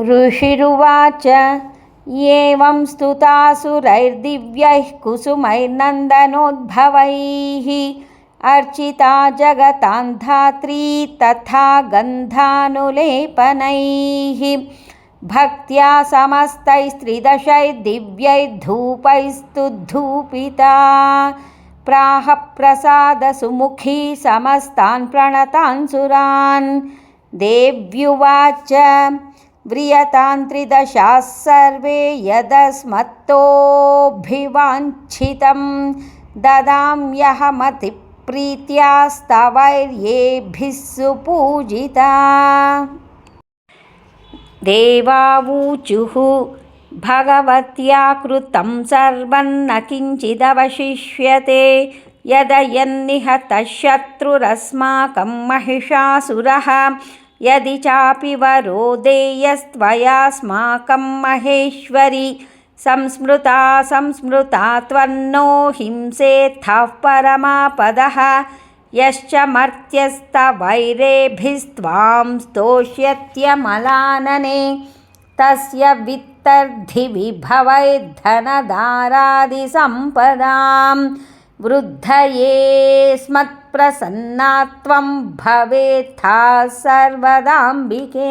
ऋषिरुवाच। एवं स्तुतासुरैर्दिव्यैः कुसुमैर्नन्दनोद्भवैः। अर्चिता जगतां धात्री तथा गन्धानुलेपनैः। भक्त्या समस्तैस्त्रिदशैर्दिव्यैर्धूपैस्तुद्धूपिता। प्राह प्रसादसुमुखी समस्तान् प्रणतान् सुरान्। देव्युवाच। व्रियतां त्रिदशाः सर्वे यदस्मत्तोऽभिवाञ्छितं ददाम्यहमतिप्रीत्या स्तवैर्येभिः सुपूजिता। देवावूचुः भगवत्या कृतं सर्वं न किञ्चिदवशिष्यते यदयन्निहतः महिषासुरः यदि चापि वरो देयस्त्वयास्माकं महेश्वरि, संस्मृता संस्मृता त्वन्नो हिंसेत्थः परमापदः, यश्च मर्त्यस्तवैरेभिस्त्वां स्तोष्यत्यमलानने, तस्य वित्तर्धिविभवैर्धनदारादिसम्पदां वृद्धये स्मत्प्रसन्ना त्वं भवेत्था सर्वदाम्बिके।